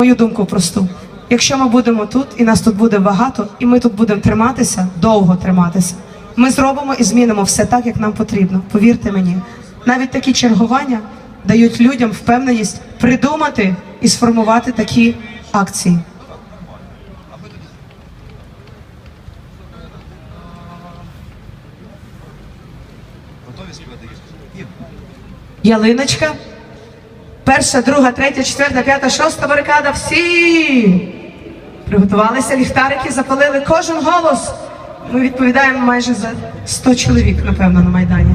мою думку просту. Якщо ми будемо тут, і нас тут буде багато, і ми тут будемо триматися, довго триматися, ми зробимо і змінимо все так, як нам потрібно. Повірте мені, навіть такі чергування дають людям впевненість придумати і сформувати такі акції. Ялиночка. Перша, друга, третя, четверта, п'ята, шоста барикада. Всі приготувалися, ліхтарики запалили кожен голос. Ми відповідаємо майже за 100 чоловік, напевно, на Майдані.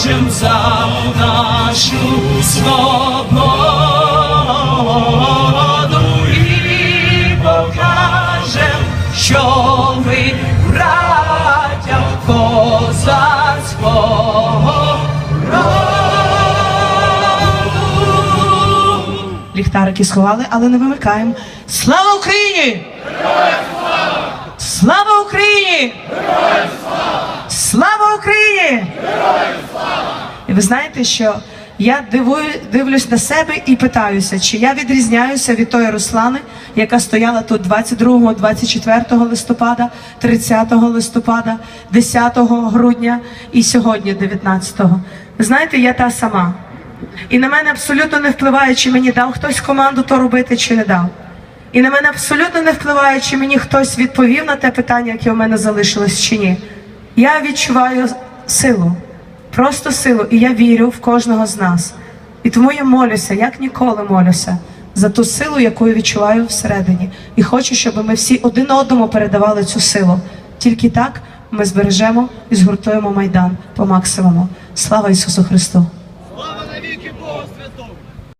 положим за нашу свободу і покажем, що ми браття козацького роду. Ліхтарики сховали, але не вимикаємо. Слава Україні! Слава Україні! Слава Україні! І ви знаєте, що я дивую, дивлюсь на себе і питаюся, чи я відрізняюся від тої Руслани, яка стояла тут 22, 24 листопада, 30 листопада, 10 грудня і сьогодні, 19-го. Ви знаєте, я та сама. І на мене абсолютно не впливає, чи мені дав хтось команду то робити, чи не дав. І на мене абсолютно не впливає, чи мені хтось відповів на те питання, яке у мене залишилось, чи ні. Я відчуваю силу, просто силу, і я вірю в кожного з нас. І тому я молюся, як ніколи молюся, за ту силу, яку я відчуваю всередині. І хочу, щоб ми всі один одному передавали цю силу. Тільки так ми збережемо і згуртуємо майдан по максимуму. Слава Ісусу Христу!